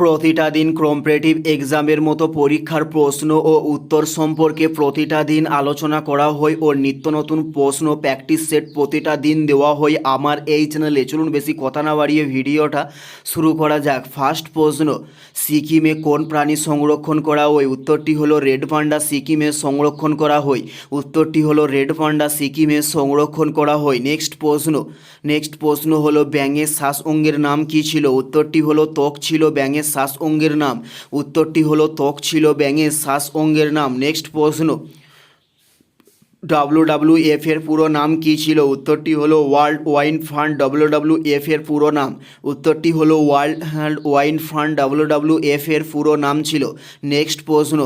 প্রতিটা দিন কম্পারেটিভ এক্সামের মতো পরীক্ষার প্রশ্ন ও উত্তর সম্পর্কে প্রতিটা দিন আলোচনা করা হয় ও নিত্য নতুন প্রশ্ন প্র্যাকটিস সেট প্রতিটা দিন দেওয়া হয়। আমার এই চ্যানেলে চলুন বেশি কথা না বাড়িয়ে ভিডিওটা শুরু করা যাক। ফার্স্ট প্রশ্ন, সিকিমে কোন প্রাণী সংরক্ষণ করা হয়? উত্তরটি হলো রেড পান্ডা, সিকিমে সংরক্ষণ করা হয়। উত্তরটি হলো রেড পান্ডা, সিকিমে সংরক্ষণ করা হয়। নেক্সট প্রশ্ন নেক্সট প্রশ্ন হলো ব্যাঙের শ্বাস অঙ্গের নাম কি ছিল? উত্তরটি হলো ত্বক ছিল, ব্যাঙের শ্বাস অঙ্গের নাম। উত্তরটি হলো ত্বক ছিল ব্যাঙের শ্বাস অঙ্গের নাম। নেক্সট প্রশ্ন। ডাব্লু এফ এর পুরো নাম কী ছিল? উত্তরটি হলো world wine fund W F এর পুরো নাম। উত্তরটি হলো world wine fund W W F এর পুরো নাম ছিল। নেক্সট প্রশ্ন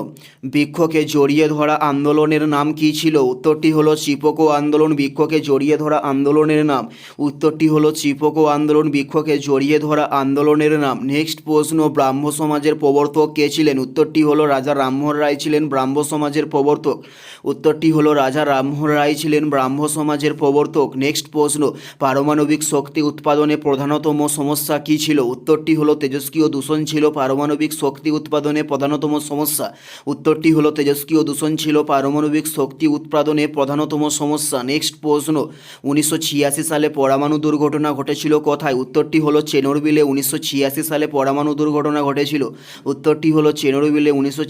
বৃক্ষকে জড়িয়ে ধরা আন্দোলনের নাম কী ছিল? উত্তরটি হলো চিপকো আন্দোলন বৃক্ষকে জড়িয়ে ধরা আন্দোলনের নাম। উত্তরটি হলো চিপকো আন্দোলন বৃক্ষকে জড়িয়ে ধরা আন্দোলনের নাম। নেক্সট প্রশ্ন, ব্রাহ্ম সমাজের প্রবর্তক কে ছিলেন? উত্তরটি হলো রাজা রামমোহন রায় ছিলেন ব্রাহ্ম সমাজের প্রবর্তক। উত্তরটি হলো রাজা রামমোহন রায় ছিলেন ব্রাহ্ম সমাজের প্রবর্তক। নেক্সট প্রশ্ন, পারমাণবিক শক্তি উৎপাদনে প্রধানতম সমস্যা কী ছিল? উত্তরটি হলো, তেজস্ক্রিয় দূষণ ছিল, পারমাণবিক শক্তি উৎপাদনে প্রধানতম সমস্যা। উত্তরটি হলো, তেজস্ক্রিয় দূষণ ছিল, পারমাণবিক শক্তি উৎপাদনে প্রধানতম সমস্যা। নেক্সট প্রশ্ন, উনিশশো ছিয়াশি সালে পরমাণু দুর্ঘটনা ঘটেছিল কোথায়? উত্তরটি হলো, চেনরবিলে উনিশশো সালে পরমাণু দুর্ঘটনা ঘটেছিল। উত্তরটি হলো, চেনরবিলে উনিশশো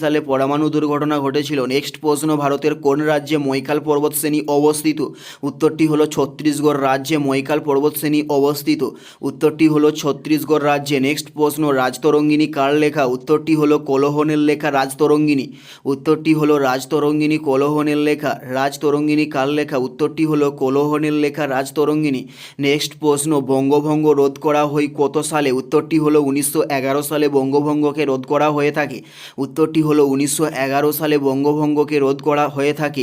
সালে পরমাণু দুর্ঘটনা ঘটেছিল। নেক্সট প্রশ্ন, ভারতের কোন রাজ্যে মৈকাল পর্বতশ্রেণী অবস্থিত। উত্তরটি হলো ছত্তিশগড় রাজ্যে মৈকাল পর্বতশ্রেণী অবস্থিত। উত্তরটি হলো ছত্তিশগড় রাজ্যে নেক্সট প্রশ্ন, রাজতরঙ্গিনী কার লেখা? উত্তরটি হলো কোলোহনের লেখা রাজতরঙ্গিনী। উত্তরটি হলো রাজতরঙ্গিনী কোলোহনের লেখা। রাজতরঙ্গিনী কার লেখা? উত্তরটি হলো কোলোহনের লেখা রাজতরঙ্গিনী। নেক্সট প্রশ্ন, বঙ্গভঙ্গ রোধ করা হয় কত সালে? উত্তরটি হলো উনিশশো এগারো সালে বঙ্গভঙ্গকে রোধ করা হয়ে থাকে। উত্তরটি হলো উনিশশো এগারো সালে বঙ্গভঙ্গকে রোধ করা হয়ে থাকে।